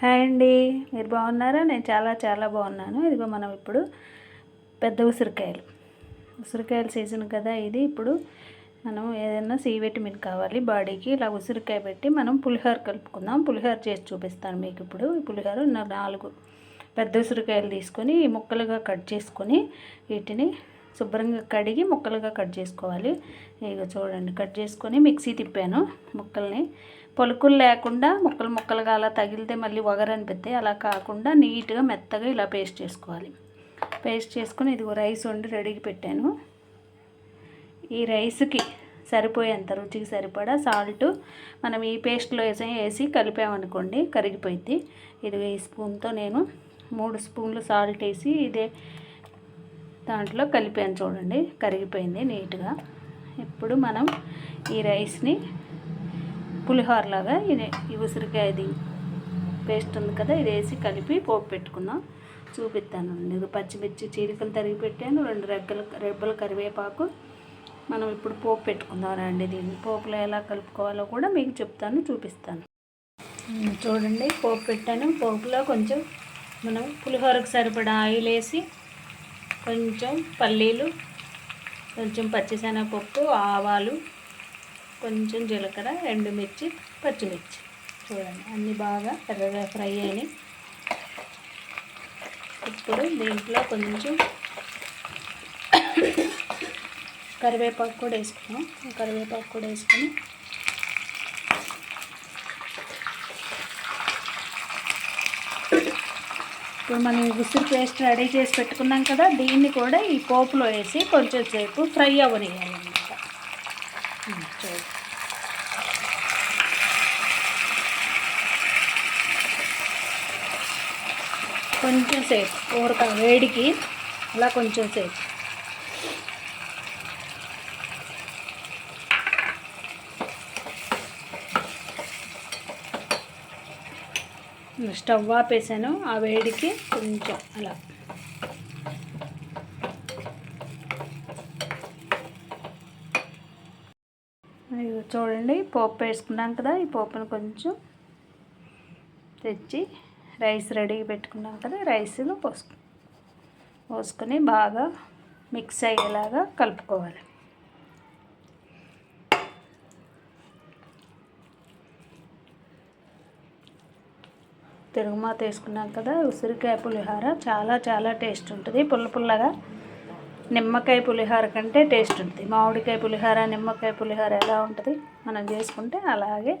Hi అండి. మీరు బాగున్నారా? నేను చాలా చాలా బాగున్నాను. ఇదిగో మనం ఇప్పుడు పెద్ద ఉసిరికాయలు. ఉసిరికాయల సీజన్ కదా ఇది. ఇప్పుడు మనం ఏదైనా సి విటమిన్ కావాలి బాడీకి. ఇలా ఉసిరికాయ పెట్టి మనం పులిహోర కలుపుకుందాం. పులిహోర చేసి చూపిస్తాను మీకు ఇప్పుడు. ఈ పులిహోర నాలుగు పెద్ద ఉసిరికాయలు తీసుకొని ముక్కలుగా కట్ చేసుకొని వీటిని శుభ్రంగా కడిగి ముక్కలుగా కట్ చేసుకోవాలి. ఇక చూడండి. కట్ చేసుకొని మిక్సీ తిప్పాను. ముక్కల్ని పొలుకులు లేకుండా ముక్కలు ముక్కలుగా అలా తగిలితే మళ్ళీ వగరనిపిస్తాయి అలా కాకుండా నీట్గా మెత్తగా ఇలా పేస్ట్ చేసుకోవాలి. పేస్ట్ చేసుకుని ఇదిగో రైస్ వండి రెడీకి పెట్టాను. ఈ రైస్కి సరిపోయేంత రుచికి సరిపడా సాల్ట్ మనం ఈ పేస్ట్లో వేసి వేసి కలిపామనుకోండి కరిగిపోయింది ఇది ఈ స్పూన్తో నేను మూడు స్పూన్లు సాల్ట్ వేసి ఇదే దాంట్లో కలిపాను చూడండి. కరిగిపోయింది నీట్గా. ఇప్పుడు మనం ఈ రైస్ని పులిహోర లాగా ఇది ఈ ఉసిరికాయది పేస్ట్ ఉంది కదా ఇది వేసి కలిపి పోపు పెట్టుకుందాం. చూపిస్తాను ఇది పచ్చిమిర్చి చీలికలు తరిగి పెట్టాను రెండు రెగ్గలు రెబ్బలు కరివేపాకు. మనం ఇప్పుడు పోపు పెట్టుకుందాం రండి దీన్ని. పోపులో ఎలా కలుపుకోవాలో కూడా మీకు చెప్తాను చూపిస్తాను. చూడండి పోపు పెట్టాను. పోపులో కొంచెం మనం పులిహోరకు సరిపడా ఆయిల్ వేసి కొంచెం పల్లీలు కొంచెం పచ్చిశనగపప్పు ఆవాలు కొంచెం జీలకర్ర ఎండుమిర్చి పచ్చిమిర్చి. చూడండి అన్నీ బాగా ఎర్రగా ఫ్రై అయినాయి. ఇప్పుడు దీంట్లో కొంచెం కరివేపాకు కూడా వేసుకున్నాం కరివేపాకు కూడా వేసుకొని ఇప్పుడు మనం ఉసిరి పేస్ట్ రెడీ చేసి పెట్టుకున్నాం కదా దీన్ని కూడా ఈ పోపులో వేసి కొంచెం సేపు ఫ్రై అవ్వనియాలి కొంచెం సేపు ఊరక వేడికి అలా కొంచెం సేపు. స్టవ్ ఆపేసాను ఆ వేడికి కొంచెం అలా ఇదిగో చూడండి పోపు వేసుకున్నాం కదా ఈ పోపును కొంచెం తెచ్చి రైస్ రెడీ పెట్టుకున్నాం కదా రైస్ను పోసుకు పోసుకొని బాగా మిక్స్ అయ్యేలాగా కలుపుకోవాలి. తిరుగుమాత వేసుకున్నాం కదా ఉసిరికాయ పులిహోర చాలా చాలా టేస్ట్ ఉంటుంది పుల్ల పుల్లగా. నిమ్మకాయ పులిహోర కంటే టేస్ట్ ఉంటుంది. మామిడికాయ పులిహోర నిమ్మకాయ పులిహోర ఎలా ఉంటుంది మనం చేసుకుంటే అలాగే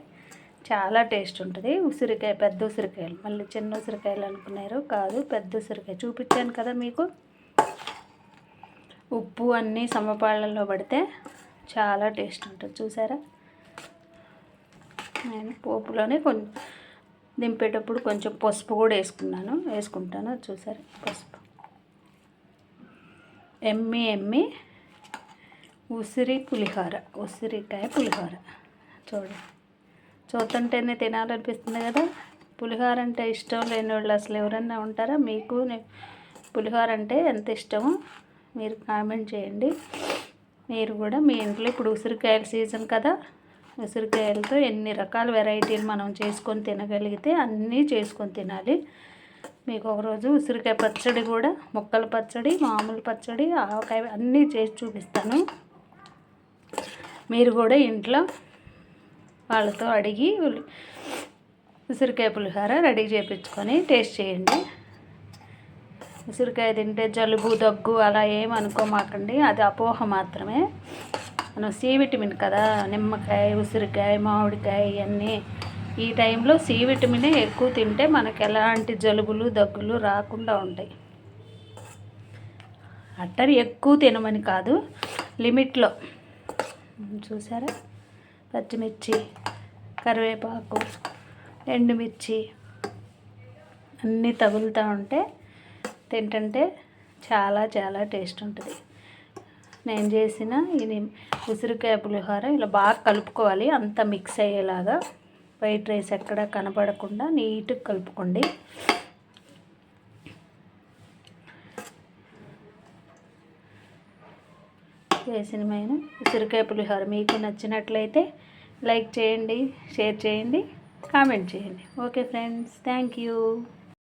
చాలా టేస్ట్ ఉంటుంది. ఉసిరికాయ పెద్ద ఉసిరికాయలు. మళ్ళీ చిన్న ఉసిరికాయలు అనుకున్నారు కాదు పెద్ద ఉసిరికాయ చూపించాను కదా మీకు. ఉప్పు అన్నీ సమపాళ్ళల్లో పడితే చాలా టేస్ట్ ఉంటుంది. చూసారా? నేను పోపులోనే కొంచెం దింపేటప్పుడు కొంచెం పసుపు కూడా వేసుకున్నాను. వేసుకుంటాను. చూసారు? పసుపు. ఎమ్మి ఎమ్మి ఉసిరి పులిహోర ఉసిరికాయ పులిహోర చూడ చూస్తుంటేనే తినాలనిపిస్తుంది కదా. పులిహోర అంటే ఇష్టం లేని వాళ్ళు అసలు ఎవరన్నా ఉంటారా? మీకు పులిహోర అంటే ఎంత ఇష్టమో మీరు కామెంట్ చేయండి. మీరు కూడా మీ ఇంట్లో ఇప్పుడు ఉసిరికాయల సీజన్ కదా. ఉసిరికాయలతో ఎన్ని రకాల వెరైటీలు మనం చేసుకొని తినగలిగితే అన్నీ చేసుకొని తినాలి. మీకు ఒకరోజు ఉసిరికాయ పచ్చడి కూడా ముక్కల పచ్చడి మామూలు పచ్చడి ఆవకాయ అన్నీ చేసి చూపిస్తాను. మీరు కూడా ఇంట్లో వాళ్ళతో అడిగి ఉసిరికాయ పులిహోర రెడీ చేయించుకొని టేస్ట్ చేయండి. ఉసిరికాయ తింటే జలుబు దగ్గు అలా ఏం అనుకోమాకండి. అది అపోహ మాత్రమే. మనం సి విటమిన్ కదా నిమ్మకాయ ఉసిరికాయ మామిడికాయ ఇవన్నీ ఈ టైంలో సి విటమినే ఎక్కువ తింటే మనకు ఎలాంటి జలుబులు దగ్గులు రాకుండా ఉంటాయి. అట్టరి ఎక్కువ తినమని కాదు లిమిట్లో. చూసారా? పచ్చిమిర్చి కరివేపాకు ఎండుమిర్చి అన్నీ తగులుతూ ఉంటే తింటుంటే చాలా చాలా టేస్ట్ ఉంటుంది. నేను చేసిన ఇది ఉసిరికాయ పులిహోర ఇలా బాగా కలుపుకోవాలి అంత మిక్స్ అయ్యేలాగా. వైట్ రైస్ ఎక్కడ కనపడకుండా నీట్గా కలుపుకోండి. చేసిన మేము ఉసిరికాయ పులిహోర. మీకు నచ్చినట్లయితే లైక్ చేయండి షేర్ చేయండి కామెంట్ చేయండి. Okay friends thank you.